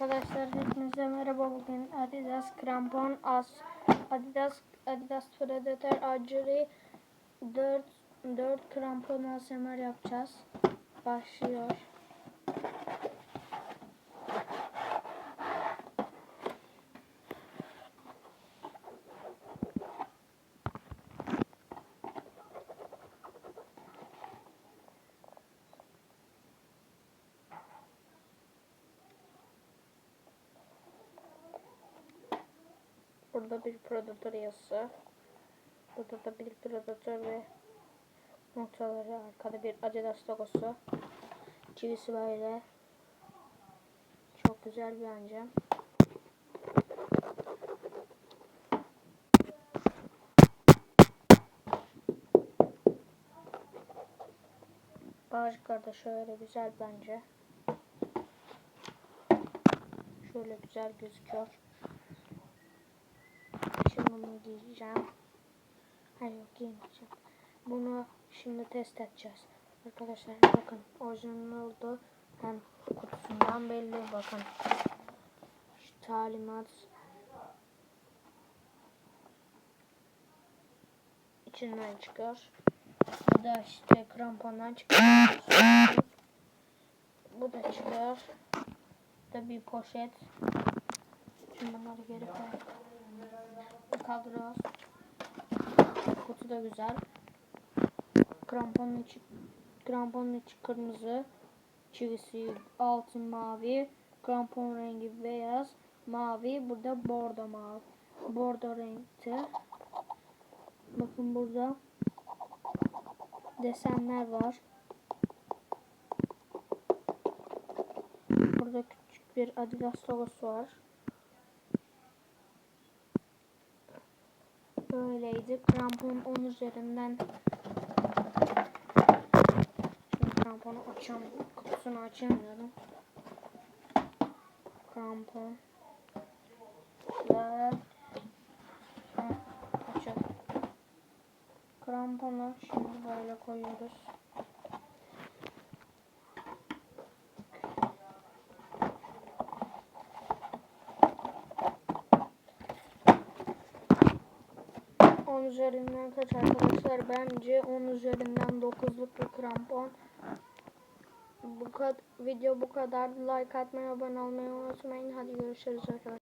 Arkadaşlar hepinize merhaba bugün Adidas krampon as Adidas Adidas Predator Archery 4 4 krampon ASMR yapacağız. Başlıyor. Burada bir Predator yazısı. Burada da bir Predator ve noktaları arkada bir Adidas logosu. Çivisi böyle. Çok güzel bence. Bağcıklar da şöyle güzel bence. Şöyle güzel gözüküyor. Giyeceğim. Hayır yok giymeyeceğim. Bunu şimdi test edeceğiz. Arkadaşlar bakın orijinal oldu. Hem kutusundan belli bakın. Şu talimat içinden çıkıyor. Bu da işte krampondan çıkıyor. Bu da çıkıyor. Bu da bir poşet. Şimdi bunları geri koyalım. Kaldırıyoruz. Kutu da güzel. Kramponun içi, kramponun içi kırmızı. Çivisi altın mavi. Krampon rengi beyaz. Mavi. Burada bordo mavi. Bordo renkte. Bakın burada desenler var. Burada küçük bir Adidas logosu var. Böyleydi. Krampon 10 üzerinden Şimdi kramponu açam kutusunu açamıyorum. Krampon açalım. Kramponu şimdi böyle koyuyoruz. On üzerinden kaç arkadaşlar? Bence 10 üzerinden 9'luk bir krampon. Bu kadar video bu kadar. Like atmayı, abone olmayı unutmayın. Hadi görüşürüz arkadaşlar.